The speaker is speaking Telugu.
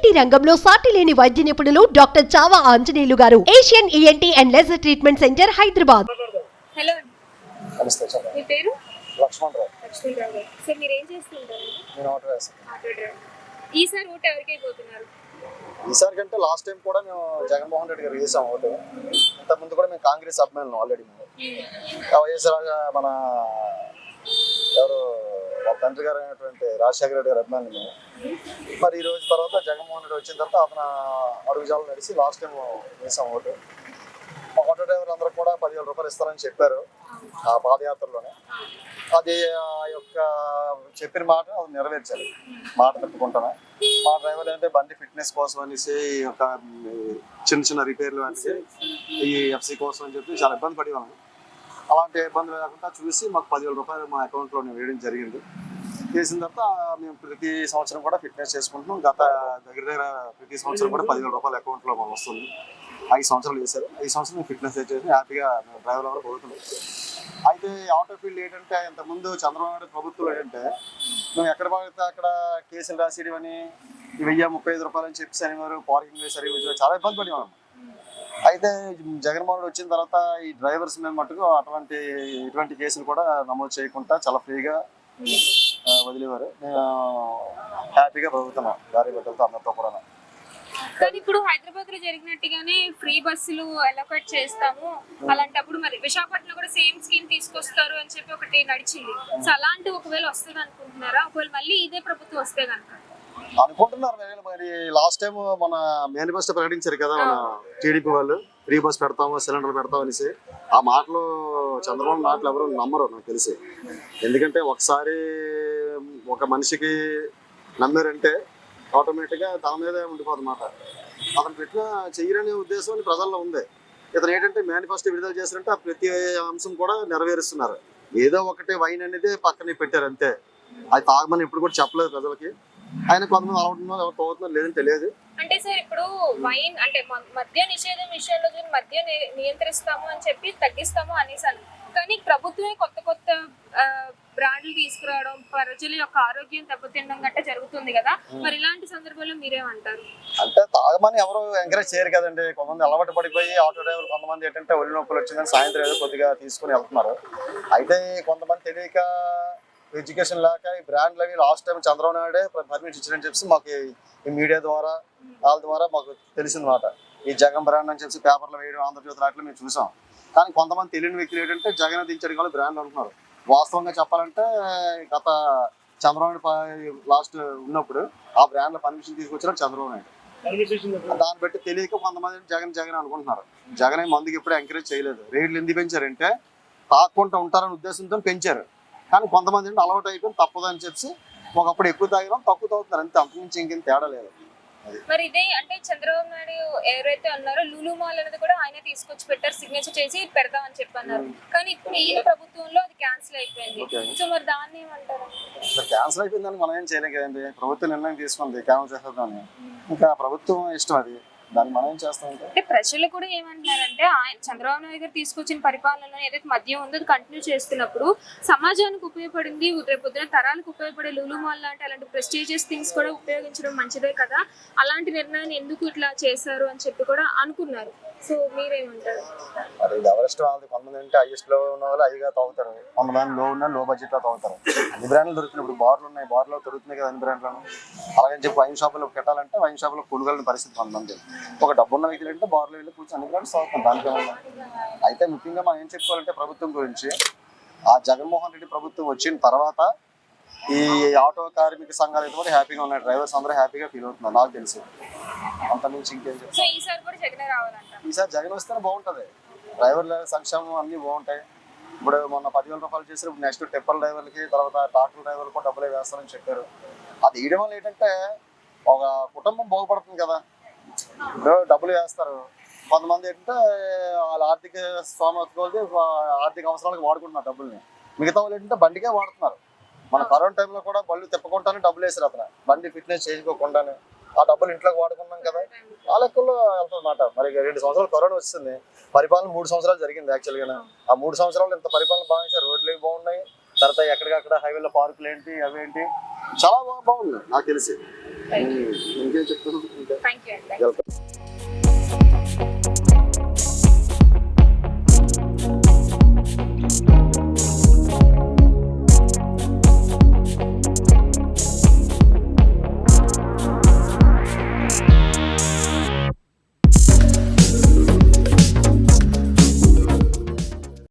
ఈఎన్టీ రంగంలో సాటి లేని వైద్య నిపుణులు doctor Chava Anjaneyulu garu? Asian ENT and laser treatment centre Hyderabad. Hello నమస్తే చెప్పండి మీ పేరు? లక్ష్మణ్ రావు. లక్ష్మీరావు గారు. సార్ మీరు ఏం చేస్తుంటారు? నేను ఆర్డర్ వేస్తాను ఆటో డ్రైవర్. ఈసారి ఓటు ఎవరికి అయిపోతున్నారు ఈసారి కంటే లాస్ట్ టైం కూడా మేము జగన్మోహన్ రెడ్డి గారు వేసాం ఓటు. ఇంతకుముందు కూడా మేము కాంగ్రెస్ అభిమానులు ఆల్రెడీ మేము. వైఎస్ఆర్ మన ఎవరు ఆ తండ్రి గారు అయినటువంటి రాజశేఖర రెడ్డి గారు అభిమానులు. మేము మరి ఈ రోజు తర్వాత జగన్మోహన్ రెడ్డి వచ్చిన తర్వాత అతను అడుగుజాలు నడిచి లాస్ట్ టైం వేసాం ఓటు. మా ఆటో డ్రైవర్ అందరూ కూడా పదివేల రూపాయలు ఇస్తారని చెప్పారు ఆ పాదయాత్రలోనే. అది ఆ యొక్క చెప్పిన మాట అది నెరవేర్చాలి. మాట తప్పుకుంటాను మా డ్రైవర్ అంటే బండి ఫిట్నెస్ కోసం అనేసి ఒక చిన్న చిన్న రిపేర్లు అంటే ఈ ఎఫ్సి కోసం అని చెప్పి చాలా ఇబ్బంది పడేవాళ్ళం. అలాంటి ఇబ్బందులు లేకుండా చూసి మాకు పదివేల రూపాయలు మా అకౌంట్లో వేయడం జరిగింది. చేసిన తర్వాత మేము ప్రతి సంవత్సరం కూడా ఫిట్నెస్ చేసుకుంటున్నాం. గత దగ్గర దగ్గర ప్రతి సంవత్సరం కూడా పదివేల రూపాయల అకౌంట్లో మాకు వస్తుంది. ఐదు సంవత్సరాలు చేశారు ఐదు సంవత్సరం ఫిట్నెస్ చేసి హ్యాపీగా డ్రైవర్ కూడా పోతున్నాం. అయితే ఆటో ఫీల్డ్ ఏంటంటే ఇంతకుముందు చంద్రబాబు నాయుడు ప్రభుత్వం ఏంటంటే మేము ఎక్కడ పడితే అక్కడ కేసులు రాసేయడం అని వెయ్యి ముప్పై ఐదు రూపాయలు అని చెప్పి అనేవారు పార్కింగ్ వేసారు చాలా ఇబ్బంది పడేవాళ్ళం. అయితే జగన్మోహన్ రెడ్డి వచ్చిన తర్వాత ఈ డ్రైవర్స్ మీద మటుకు అటువంటి ఇటువంటి కేసులు కూడా నమోదు చేయకుండా చాలా ఫ్రీగా వదిలేవారు. నేను హ్యాపీగా బతుకుతున్నాం భార్య బిడ్డలతో అందరితో కూడా కానీ ఇప్పుడు హైదరాబాద్లో జరిగినట్టుగానే ఫ్రీ బస్సులు అలొకేట్ చేస్తాము. అలాంటప్పుడు మరి విశాఖపట్నం కూడా సేమ్ స్కీమ్ తీసుకొస్తారు అని చెప్పి ఒకటి నడిచింది. సో అలాంటి ఒకవేళ వస్తుంది అనుకుంటున్నారా ఒకవేళ మళ్ళీ ఇదే ప్రభుత్వం వస్తే కనుక. అనుకుంటున్నారు మరి లాస్ట్ టైం మన మేనిఫెస్టో ప్రకటించారు కదా మన టీడీపీ వాళ్ళు ఫ్రీ బస్ పెడతాము సిలిండర్ పెడతాం అనేసి. ఆ మాటలు చంద్రబాబు మాటలు ఎవరు నమ్మరు నాకు తెలిసి. ఎందుకంటే ఒకసారి ఒక మనిషికి నమ్మారంటే ఆటోమేటిక్గా తన మీదే ఉండిపోతుంది మాట. అతను పెట్టిన చెయ్యరనే ఉద్దేశం ప్రజల్లో ఉంది. ఇతను ఏంటంటే మేనిఫెస్టో విడుదల చేశారంటే ఆ ప్రతి అంశం కూడా నెరవేరుస్తున్నారు. ఏదో ఒకటి వైన్ అనేది పక్కనే పెట్టారు అంతే. అది తాగమని ఇప్పుడు కూడా చెప్పలేదు ప్రజలకి. ఆయన కొంతమంది అలవాటున్నారు ఎవరు తాగుతున్నారు లేదని తెలియదు. అంటే సార్ ఇప్పుడు వైన్ అంటే మద్య నిషేధం విషయంలో మద్య నియంత్రిస్తాము అని చెప్పి తగ్గిస్తాము అనేసాను కానీ ప్రభుత్వమే కొత్త కొత్త బ్రాండ్లు తీసుకురావడం ప్రజల యొక్క ఆరోగ్యం దెబ్బతినడం గట్రా జరుగుతుంది కదా. మరి ఇలాంటి సందర్భంలో మీరేమంటారు? అంటే తాగమని ఎవరు ఎంకరేజ్ చేయరు కదండి. కొంతమంది అలవాటు పడిపోయి ఆటో డ్రైవర్లు కొంతమంది ఏంటంటే ఒళ్ళు నొప్పులు వచ్చిందని సాయంత్రం ఏదో కొద్దిగా తీసుకుని వెళ్తున్నారు. అయితే కొంతమంది తెలియక ఎడ్యుకేషన్ లేక ఈ బ్రాండ్లు అవి లాస్ట్ టైం చంద్రబాబు నాయుడే పర్మిషన్ ఇచ్చారని చెప్పి మాకు ఈ- మీడియా ద్వారా వాళ్ళ ద్వారా మాకు తెలిసిందన్నమాట ఈ జగన్ బ్రాండ్ అని చెప్పి పేపర్లు వేయడం ఆంధ్రజ్యోతి అట్లా మేము చూసాం. కానీ కొంతమంది తెలియని వ్యక్తులు ఏంటంటే జగన్ దించడం వల్ల బ్రాండ్ అంటున్నారు వాస్తవంగా చెప్పాలంటే గత చంద్రబాబు నాయుడు లాస్ట్ ఉన్నప్పుడు ఆ బ్రాండ్ పర్మిషన్ తీసుకొచ్చారు చంద్రబాబు నాయుడు. దాన్ని బట్టి తెలియక కొంతమంది జగన్ జగన్ అనుకుంటున్నారు. జగన్ మందుకి ఎప్పుడు ఎంకరేజ్ చేయలేదు. రేట్లు ఎందుకు పెంచారంటే తాకుండా ఉంటారనే ఉద్దేశంతో పెంచారు. కానీ కొంతమంది ఏంటి అలవాటు అయిపోయి తప్పదు అని చెప్పి ఒకప్పుడు ఎక్కువ తాగినాం తక్కువ తాగుతున్నారు. అంతే అంతకుమించి ఇంకేం తేడా లేదు. మరి ఇదే అంటే చంద్రబాబు నాయుడు ఎవరైతే ఉన్నారో లులు మాల్ అనేది కూడా ఆయన తీసుకొచ్చి పెట్టారు సిగ్నేచర్ చేసి పెడదాం అని చెప్పి అన్నారు కానీ ఇప్పుడు ఈ ప్రభుత్వంలో అది క్యాన్సిల్ అయిపోయింది. సో మరి దాన్ని ఏమంటారు? క్యాన్సిల్ అయిపోయిందని మనం ఏం చేయలేం కదండి? ప్రభుత్వం నిర్ణయం తీసుకుంది క్యాన్సిల్ చేసేద్దామని ఇంకా ప్రభుత్వం ఇష్టం అది. దాన్ని మనం ఏం చేస్తాం అంటే ప్రజలు కూడా ఏమంటున్నారంటే ఆయన చంద్రబాబు నాయుడు గారు తీసుకొచ్చిన పరిపాలనలో ఏదైతే మద్యం ఉందో అది కంటిన్యూ చేస్తున్నప్పుడు సమాజానికి ఉపయోగపడింది రేపు పొద్దున తరాలకు ఉపయోగపడే లులు మాల్ లాంటి అలాంటి ప్రెస్టీజియస్ థింగ్స్ కూడా ఉపయోగించడం మంచిదే కదా. అలాంటి నిర్ణయాన్ని ఎందుకు ఇట్లా చేశారు అని చెప్పి కూడా అనుకున్నారు. సో మీరేమంటారు? మరి ఇది ఎవరిష్టం? వాళ్ళది కొంతమంది అంటే హైయెస్ట్లో ఉన్న వాళ్ళు హైగా తాగుతారు కొంతమంది లో ఉన్న లో బడ్జెట్లో తాగుతారు అన్ని బ్రాండ్లు దొరుకుతున్నాయి. ఇప్పుడు బార్లు ఉన్నాయి. బార్లో దొరుకుతున్నాయి కదా అన్ని బ్రాండ్లను. అలాగని చెప్పి వైన్ షాపులో పెట్టాలంటే వైన్ షాపులో కొనుగోలు పరిస్థితి కొంతమంది. ఒక డబ్బున్న వ్యక్తులు అంటే బార్లో వెళ్ళి కూర్చొని అన్ని తాగుతాం దానికేమన్నా అయితే ముఖ్యంగా మనం ఏం చెప్పుకోవాలంటే ప్రభుత్వం గురించి ఆ జగన్మోహన్ రెడ్డి ప్రభుత్వం వచ్చిన తర్వాత ఈ ఆటో కార్మిక సంఘాలు అయితే కూడా హ్యాపీగా ఉన్నాయి. డ్రైవర్స్ అందరూ హ్యాపీగా ఫీల్ అవుతున్నారు నాకు తెలుసు. అంత మించి ఇంకేం చెప్తాను ఈసారి జగనే వస్తేనే బాగుంటది. డ్రైవర్ల సంక్షేమం అన్ని బాగుంటాయి. ఇప్పుడు మొన్న పదివేల రూపాయలు చేసి ఇప్పుడు నెక్స్ట్ టెప్పల్ డ్రైవర్లకి తర్వాత ట్రాక్టర్ డ్రైవర్లకు కూడా డబ్బులే వేస్తారని చెప్పారు. అది వేయడం వల్ల ఏంటంటే ఒక కుటుంబం బాగుపడుతుంది కదా. డబ్బులు వేస్తారు. కొంతమంది ఏంటంటే వాళ్ళ ఆర్థిక కొద్దీ ఆర్థిక అవసరాలకు వాడుకుంటున్నారు డబ్బుల్ని. మిగతా వాళ్ళు ఏంటంటే బండికే వాడుతున్నారు. మన కరోనా టైంలో కూడా బళ్ళు తిప్పకుండానే డబ్బులు వేసారు అతను. బండి ఫిట్నెస్ చేసుకోకుండానే ఆ డబ్బులు ఇంట్లోకి వాడుకున్నాం కదా. ఆ లెక్కల్లో వెళ్తుందన్నమాట. మరి రెండు సంవత్సరాలు కరోనా వచ్చింది పరిపాలన మూడు సంవత్సరాలు జరిగింది యాక్చువల్గా ఆ మూడు సంవత్సరాలు ఇంత పరిపాలన బాగా రోడ్లు బాగున్నాయి. తర్వాత ఎక్కడికక్కడ హైవేలో పార్కులు ఏంటి అవేంటి చాలా బాగా బాగుంది నాకు తెలిసి. ఇంకేం చెప్తాను ఇంకా థ్యాంక్ యూ అండి వెల్కమ్